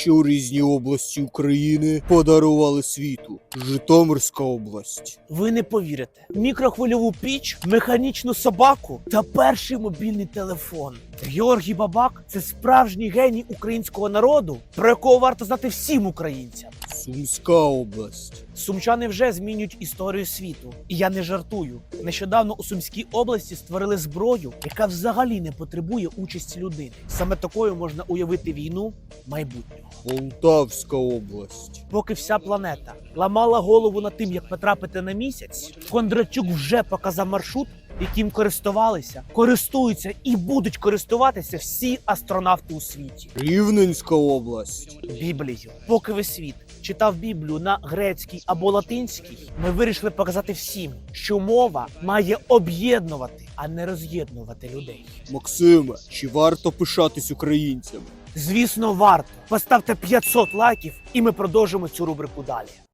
що різні області України подарували світу. Житомирська область. Ви не повірите: мікрохвильову піч, механічну собаку та перший мобільний телефон. Георгій Бабак це справжній геній українського народу, про якого варто знати всім українцям. Сумська область. Сумчани вже змінюють історію світу, і я не жартую. Нещодавно у Сумській області створили зброю, яка взагалі не потребує участі людини. Саме такою можна уявити війну майбутнього. Полтавська область. Поки вся планета ламала голову над тим, як потрапити на місяць, Кондратюк вже показав маршрут, яким користувалися, користуються і будуть користуватися всі астронавти у світі. Рівненська область. Біблію. Поки весь світ читав Біблію на грецькій або латинській, ми вирішили показати всім, що мова має об'єднувати, а не роз'єднувати людей. Максиме, чи варто пишатись українцями? Звісно, варто. Поставте 500 лайків, і ми продовжимо цю рубрику далі.